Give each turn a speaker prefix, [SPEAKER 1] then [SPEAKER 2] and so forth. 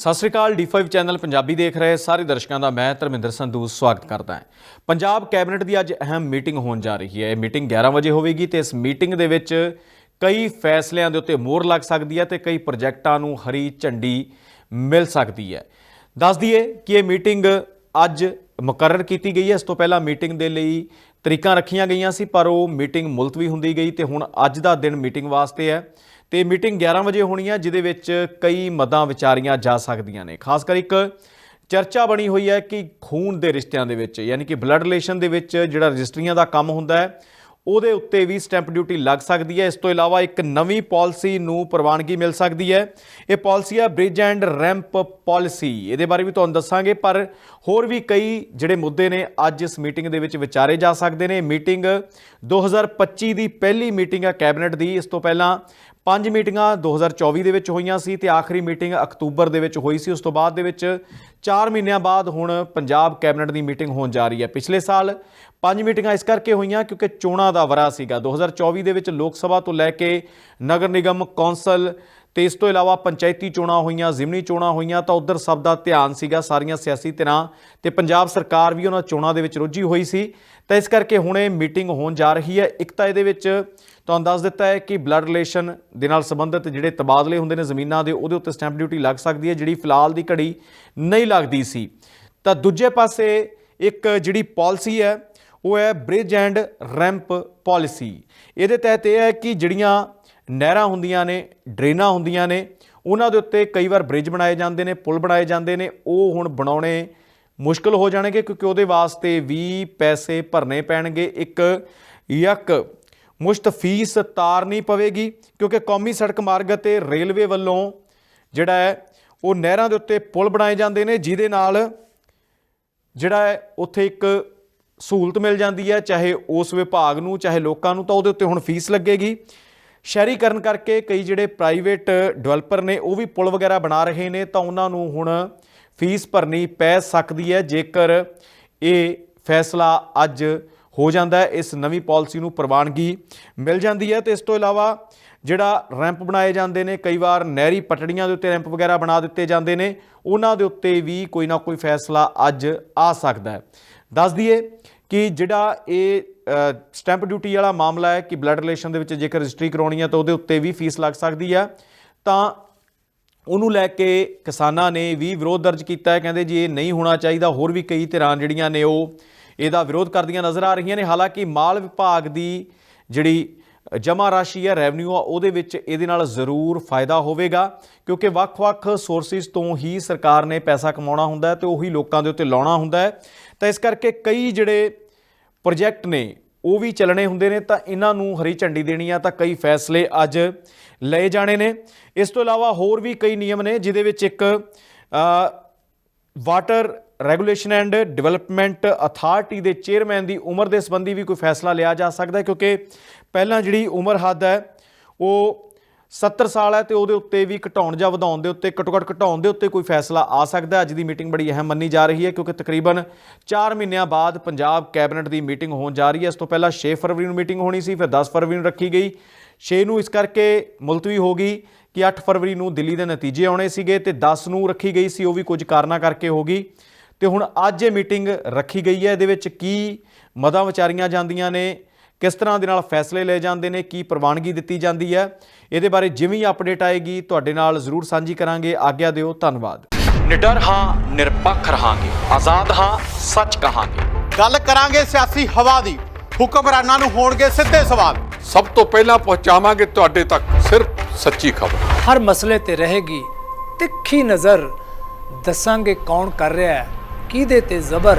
[SPEAKER 1] ਸਤਿ ਸ਼੍ਰੀ ਅਕਾਲ D5 channel Punjabi ਦੇਖ ਰਹੇ ਸਾਰੇ ਦਰਸ਼ਕਾਂ ਦਾ ਮੈਂ ਧਰਮਿੰਦਰ ਸੰਧੂ ਸਵਾਗਤ ਕਰਦਾ ਹਾਂ। ਪੰਜਾਬ ਕੈਬਨਿਟ ਦੀ ਅੱਜ ਅਹਿਮ ਮੀਟਿੰਗ ਹੋਣ ਜਾ ਰਹੀ ਹੈ। ਇਹ ਮੀਟਿੰਗ 11 ਵਜੇ ਹੋਵੇਗੀ ਤੇ ਇਸ ਮੀਟਿੰਗ ਦੇ ਵਿੱਚ ਕਈ ਫੈਸਲਿਆਂ ਦੇ ਉੱਤੇ ਮੋਹਰ ਲੱਗ ਸਕਦੀ ਹੈ ਤੇ ਕਈ ਪ੍ਰੋਜੈਕਟਾਂ ਨੂੰ ਹਰੀ ਝੰਡੀ ਮਿਲ ਸਕਦੀ ਹੈ। ਦੱਸ ਦਈਏ ਕਿ ਇਹ ਮੀਟਿੰਗ ਅੱਜ ਮੁਕਰਰ ਕੀਤੀ ਗਈ ਹੈ। ਇਸ ਤੋਂ ਪਹਿਲਾਂ ਮੀਟਿੰਗ ਦੇ ਲਈ ਤਰੀਕਾਂ ਰੱਖੀਆਂ ਗਈਆਂ ਸੀ, ਪਰ ਉਹ ਮੀਟਿੰਗ ਮੁਲਤਵੀ ਹੁੰਦੀ ਗਈ ਤੇ ਹੁਣ ਅੱਜ ਦਾ ਦਿਨ ਮੀਟਿੰਗ ਵਾਸਤੇ ਹੈ ਤੇ ਮੀਟਿੰਗ 11 ਵਜੇ ਹੋਣੀ ਹੈ, ਜਿਹਦੇ ਵਿੱਚ ਕਈ ਮਦਾਂ ਵਿਚਾਰੀਆਂ ਜਾ ਸਕਦੀਆਂ ਨੇ। ਖਾਸ ਕਰ ਇੱਕ ਚਰਚਾ ਬਣੀ ਹੋਈ ਹੈ ਕਿ ਖੂਨ ਦੇ ਰਿਸ਼ਤਿਆਂ ਦੇ ਵਿੱਚ, ਯਾਨੀ ਕਿ ਬਲੱਡ ਰਿਲੇਸ਼ਨ ਦੇ ਵਿੱਚ ਜਿਹੜਾ ਰਜਿਸਟਰੀਆਂ ਦਾ ਕੰਮ ਹੁੰਦਾ ਹੈ ਉਹਦੇ ਉੱਤੇ ਵੀ ਸਟੈਂਪ ਡਿਊਟੀ ਲੱਗ ਸਕਦੀ ਹੈ। ਇਸ ਤੋਂ ਇਲਾਵਾ ਇੱਕ ਨਵੀਂ ਪਾਲਿਸੀ ਨੂੰ ਪ੍ਰਵਾਨਗੀ ਮਿਲ ਸਕਦੀ ਹੈ। ਇਹ ਪਾਲਿਸੀ ਹੈ ਬ੍ਰਿਜ ਐਂਡ ਰੈਂਪ ਪਾਲਿਸੀ। ਇਹਦੇ ਬਾਰੇ ਵੀ ਤੁਹਾਨੂੰ ਦੱਸਾਂਗੇ, ਪਰ ਹੋਰ ਵੀ ਕਈ ਜਿਹੜੇ ਮੁੱਦੇ ਨੇ, ਅੱਜ ਇਸ ਮੀਟਿੰਗ ਦੇ ਵਿੱਚ ਵਿਚਾਰੇ ਜਾ ਸਕਦੇ ਨੇ। ਮੀਟਿੰਗ 2025 ਦੀ ਪਹਿਲੀ ਮੀਟਿੰਗ ਹੈ ਕੈਬਨਿਟ ਦੀ। ਇਸ ਤੋਂ ਪਹਿਲਾਂ ਪੰਜ ਮੀਟਿੰਗਾਂ 2024 ਦੇ ਵਿੱਚ ਹੋਈਆਂ ਸੀ ਤੇ ਆਖਰੀ ਮੀਟਿੰਗ ਅਕਤੂਬਰ ਦੇ ਵਿੱਚ ਹੋਈ ਸੀ। ਉਸ ਤੋਂ ਬਾਅਦ ਦੇ ਵਿੱਚ 4 ਮਹੀਨਿਆਂ ਬਾਅਦ ਹੁਣ ਪੰਜਾਬ ਕੈਬਨਿਟ ਦੀ ਮੀਟਿੰਗ ਹੋਣ ਜਾ ਰਹੀ ਹੈ। ਪਿਛਲੇ ਸਾਲ ਪੰਜ ਮੀਟਿੰਗਾਂ ਇਸ ਕਰਕੇ ਹੋਈਆਂ ਕਿਉਂਕਿ ਚੋਣਾਂ ਦਾ ਵਰਾ ਸੀਗਾ। 2024 ਦੇ ਵਿੱਚ ਲੋਕ ਸਭਾ ਤੋਂ ਲੈ ਕੇ ਨਗਰ ਨਿਗਮ, ਕੌਂਸਲ ਤੇ ਇਸ ਤੋਂ ਇਲਾਵਾ ਪੰਚਾਇਤੀ ਚੋਣਾਂ ਹੋਈਆਂ, ਜ਼ਿਮਨੀ ਚੋਣਾਂ ਹੋਈਆਂ, ਤਾਂ ਉਧਰ ਸਭ ਦਾ ਧਿਆਨ ਸੀਗਾ ਸਾਰੀਆਂ ਸਿਆਸੀ ਧਿਰਾਂ ਤੇ ਪੰਜਾਬ ਸਰਕਾਰ ਵੀ ਉਹਨਾਂ ਚੋਣਾਂ ਦੇ ਵਿੱਚ ਰੁੱਝੀ ਹੋਈ ਸੀ। ਤਾਂ ਇਸ ਕਰਕੇ ਹੁਣ ਇਹ ਮੀਟਿੰਗ ਹੋਣ ਜਾ ਰਹੀ ਹੈ। ਇੱਕ ਤਾਂ ਇਹਦੇ ਵਿੱਚ ਤੁਹਾਨੂੰ ਦੱਸ ਦਿੱਤਾ ਹੈ ਕਿ ਬਲੱਡ ਰਿਲੇਸ਼ਨ ਦੇ ਨਾਲ ਸੰਬੰਧਿਤ ਜਿਹੜੇ ਤਬਾਦਲੇ ਹੁੰਦੇ ਨੇ ਜ਼ਮੀਨਾਂ ਦੇ, ਉਹਦੇ ਉੱਤੇ ਸਟੈਂਪ ਡਿਊਟੀ ਲੱਗ ਸਕਦੀ ਹੈ, ਜਿਹੜੀ ਫਿਲਹਾਲ ਦੀ ਘੜੀ ਨਹੀਂ ਲੱਗਦੀ ਸੀ। ਤਾਂ ਦੂਜੇ ਪਾਸੇ ਇੱਕ ਜਿਹੜੀ ਪਾਲਿਸੀ ਹੈ, ਉਹ ਹੈ ਬ੍ਰਿਜ ਐਂਡ ਰੈਂਪ ਪਾਲਿਸੀ ਇਹਦੇ ਤਹਿਤ ਇਹ ਹੈ ਕਿ ਜਿਹੜੀਆਂ ਨਹਿਰਾਂ ਹੁੰਦੀਆਂ ਨੇ, ਡਰੇਨਾਂ ਹੁੰਦੀਆਂ ਨੇ, ਉਹਨਾਂ ਦੇ ਉੱਤੇ ਕਈ ਵਾਰ ਬ੍ਰਿਜ ਬਣਾਏ ਜਾਂਦੇ ਨੇ, ਪੁਲ ਬਣਾਏ ਜਾਂਦੇ ਨੇ, ਉਹ ਹੁਣ ਬਣਾਉਣੇ ਮੁਸ਼ਕਲ ਹੋ ਜਾਣਗੇ ਕਿਉਂਕਿ ਉਹਦੇ ਵਾਸਤੇ ਵੀ ਪੈਸੇ ਭਰਨੇ ਪੈਣਗੇ। ਇੱਕ ਯਕ ਮੁਸ਼ਤ ਫੀਸ ਤਾਰਨੀ ਪਵੇਗੀ ਕਿਉਂਕਿ ਕੌਮੀ ਸੜਕ ਮਾਰਗ ਅਤੇ ਰੇਲਵੇ ਵੱਲੋਂ ਜਿਹੜਾ ਹੈ, ਉਹ ਨਹਿਰਾਂ ਦੇ ਉੱਤੇ ਪੁਲ ਬਣਾਏ ਜਾਂਦੇ ਨੇ, ਜਿਹਦੇ ਨਾਲ ਜਿਹੜਾ ਹੈ, ਉੱਥੇ ਇੱਕ ਸਹੂਲਤ ਮਿਲ ਜਾਂਦੀ ਹੈ, ਚਾਹੇ ਉਸ ਵਿਭਾਗ ਨੂੰ, ਚਾਹੇ ਲੋਕਾਂ ਨੂੰ, ਤਾਂ ਉਹਦੇ ਉੱਤੇ ਹੁਣ ਫੀਸ ਲੱਗੇਗੀ। ਸ਼ਹਿਰੀਕਰਨ ਕਰਕੇ ਕਈ ਜਿਹੜੇ ਪ੍ਰਾਈਵੇਟ ਡਿਵੈਲਪਰ ਨੇ, ਉਹ ਵੀ ਪੁਲ ਵਗੈਰਾ ਬਣਾ ਰਹੇ ਨੇ, ਤਾਂ ਉਹਨਾਂ ਨੂੰ ਹੁਣ ਫੀਸ ਭਰਨੀ ਪੈ ਸਕਦੀ ਹੈ, ਜੇਕਰ ਇਹ ਫੈਸਲਾ ਅੱਜ ਹੋ ਜਾਂਦਾ ਇਸ ਨਵੀਂ ਪਾਲਿਸੀ ਨੂੰ ਪ੍ਰਵਾਨਗੀ ਮਿਲ ਜਾਂਦੀ ਹੈ। ਤੇ ਇਸ ਤੋਂ ਇਲਾਵਾ ਜਿਹੜਾ ਰੈਂਪ ਬਣਾਏ ਜਾਂਦੇ ਨੇ, ਕਈ ਵਾਰ ਨਹਿਰੀ ਪਟੜੀਆਂ ਦੇ ਉੱਤੇ ਰੈਂਪ ਵਗੈਰਾ ਬਣਾ ਦਿੱਤੇ ਜਾਂਦੇ ਨੇ, ਉਹਨਾਂ ਦੇ ਉੱਤੇ ਵੀ ਕੋਈ ਨਾ ਕੋਈ ਫੈਸਲਾ ਅੱਜ ਆ ਸਕਦਾ ਹੈ। ਦੱਸ ਦਈਏ ਕਿ ਜਿਹੜਾ ਇਹ ਸਟੈਂਪ ਡਿਊਟੀ ਵਾਲਾ ਮਾਮਲਾ ਹੈ ਕਿ ਬਲੱਡ ਰਿਲੇਸ਼ਨ ਦੇ ਵਿੱਚ ਜੇਕਰ ਰਜਿਸਟਰੀ ਕਰਾਉਣੀ ਹੈ ਤਾਂ ਉਹਦੇ ਉੱਤੇ ਵੀ ਫੀਸ ਲੱਗ ਸਕਦੀ ਹੈ। ਤਾਂ ਉਹਨੂੰ ਲੈ ਕੇ ਕਿਸਾਨਾਂ ਨੇ ਵੀ ਵਿਰੋਧ ਦਰਜ ਕੀਤਾ ਹੈ। ਕਹਿੰਦੇ ਜੀ ਇਹ ਨਹੀਂ ਹੋਣਾ ਚਾਹੀਦਾ, ਹੋਰ ਵੀ ਕਈ ਧਿਰਾਂ ਜਿਹੜੀਆਂ ਨੇ ਉਹ ਇਹਦਾ ਵਿਰੋਧ ਕਰਦੀਆਂ ਨਜ਼ਰ ਆ ਰਹੀਆਂ ਨੇ। ਹਾਲਾਂਕਿ ਮਾਲ ਵਿਭਾਗ ਦੀ ਜਿਹੜੀ ਜਮ੍ਹਾਂ ਰਾਸ਼ੀ ਹੈ ਰੈਵਨਿਊ ਆ, ਉਹਦੇ ਵਿੱਚ ਇਹਦੇ ਨਾਲ ਜ਼ਰੂਰ ਫਾਇਦਾ ਹੋਵੇਗਾ, ਕਿਉਂਕਿ ਵੱਖ-ਵੱਖ ਸੋਰਸਿਸ ਤੋਂ ਹੀ ਸਰਕਾਰ ਨੇ ਪੈਸਾ ਕਮਾਉਣਾ ਹੁੰਦਾ ਹੈ ਤੇ ਉਹੀ ਲੋਕਾਂ ਦੇ ਉੱਤੇ ਲਾਉਣਾ ਹੁੰਦਾ ਤਾਂ ਇਸ ਕਰਕੇ ਕਈ ਜਿਹੜੇ ਪ੍ਰੋਜੈਕਟ ਨੇ, ਉਹ ਵੀ ਚੱਲਣੇ ਹੁੰਦੇ ਨੇ, ਤਾਂ ਇਹਨਾਂ ਨੂੰ ਹਰੀ ਝੰਡੀ ਦੇਣੀ ਆ, ਤਾਂ ਕਈ ਫੈਸਲੇ ਅੱਜ ਲਏ ਜਾਣੇ ਨੇ। ਇਸ ਤੋਂ ਇਲਾਵਾ ਹੋਰ ਵੀ ਕਈ ਨਿਯਮ ਨੇ, ਜਿਹਦੇ ਵਿੱਚ ਇੱਕ water regulation and development authority ਦੇ ਚੇਅਰਮੈਨ ਦੀ ਉਮਰ ਦੇ ਸੰਬੰਧੀ ਵੀ ਕੋਈ ਫੈਸਲਾ ਲਿਆ ਜਾ ਸਕਦਾ ਕਿਉਂਕਿ ਪਹਿਲਾਂ ਜਿਹੜੀ ਉਮਰ ਹੱਦ ਹੈ, ਉਹ 70 ਸਾਲ ਹੈ ਤੇ ਉਹਦੇ ਉੱਤੇ ਵੀ ਘਟਾਉਣ ਜਾਂ ਵਧਾਉਣ ਦੇ ਉੱਤੇ ਘੱਟੋ ਘੱਟ ਘਟਾਉਣ ਦੇ ਉੱਤੇ ਕੋਈ ਫੈਸਲਾ ਆ ਸਕਦਾ ਅੱਜ ਦੀ ਮੀਟਿੰਗ ਬੜੀ ਅਹਿਮ ਮੰਨੀ ਜਾ ਰਹੀ ਹੈ ਕਿਉਂਕਿ ਤਕਰੀਬਨ 4 ਮਹੀਨਿਆਂ ਬਾਅਦ ਪੰਜਾਬ ਕੈਬਨਿਟ ਦੀ ਮੀਟਿੰਗ ਹੋਣ ਜਾ ਰਹੀ ਹੈ। ਇਸ ਤੋਂ ਪਹਿਲਾਂ 6 ਫਰਵਰੀ ਨੂੰ ਮੀਟਿੰਗ ਹੋਣੀ ਸੀ, ਫਿਰ 10 ਫਰਵਰੀ ਨੂੰ ਰੱਖੀ ਗਈ। 6 ਨੂੰ ਇਸ ਕਰਕੇ ਮੁਲਤਵੀ ਹੋ ਗਈ ਕਿ 8 ਫਰਵਰੀ ਨੂੰ ਦਿੱਲੀ ਦੇ ਨਤੀਜੇ ਆਉਣੇ ਸੀਗੇ ਤੇ 10 ਨੂੰ ਰੱਖੀ ਗਈ ਸੀ, ਉਹ ਵੀ ਕੁਝ ਕਾਰਨਾਂ ਕਰਕੇ ਹੋ ਗਈ। ਤੇ ਹੁਣ ਅੱਜ ਇਹ ਮੀਟਿੰਗ ਰੱਖੀ ਗਈ ਹੈ। ਇਹਦੇ ਵਿੱਚ ਕੀ ਮਦਾਂ ਵਿਚਾਰੀਆਂ ਜਾਂਦੀਆਂ ਨੇ ਕਿਸ ਤਰ੍ਹਾਂ ਦੇ ਨਾਲ ਫੈਸਲੇ ਲਏ ਜਾਂਦੇ ਨੇ ਕੀ ਪ੍ਰਵਾਨਗੀ ਦਿੱਤੀ ਜਾਂਦੀ ਹੈ ਇਹਦੇ ਬਾਰੇ ਜਿਵੇਂ ਹੀ ਅਪਡੇਟ ਆਏਗੀ ਤੁਹਾਡੇ ਨਾਲ ਜ਼ਰੂਰ ਸਾਂਝੀ ਕਰਾਂਗੇ। ਆਗਿਆ ਦਿਓ ਧੰਨਵਾਦ।
[SPEAKER 2] ਨਿਡਰ ਹਾਂ ਨਿਰਪੱਖ ਰਹਾਂਗੇ। ਆਜ਼ਾਦ ਹਾਂ ਸੱਚ ਕਹਾਂਗੇ।
[SPEAKER 3] ਗੱਲ ਕਰਾਂਗੇ ਸਿਆਸੀ ਹਵਾ ਦੀ। ਹੁਕਮਰਾਨਾਂ ਨੂੰ ਹੋਣਗੇ ਸਿੱਧੇ ਸਵਾਲ।
[SPEAKER 4] ਸਭ ਤੋਂ ਪਹਿਲਾਂ ਪਹੁੰਚਾਵਾਂਗੇ ਤੁਹਾਡੇ ਤੱਕ ਸਿਰਫ ਸੱਚੀ ਖਬਰ।
[SPEAKER 5] ਹਰ ਮਸਲੇ ਤੇ ਰਹੇਗੀ ਤਿੱਖੀ ਨਜ਼ਰ। ਦੱਸਾਂਗੇ ਕੌਣ ਕਰ ਰਿਹਾ ਹੈ ਕਿਹਦੇ ਤੇ ਜ਼ਬਰ।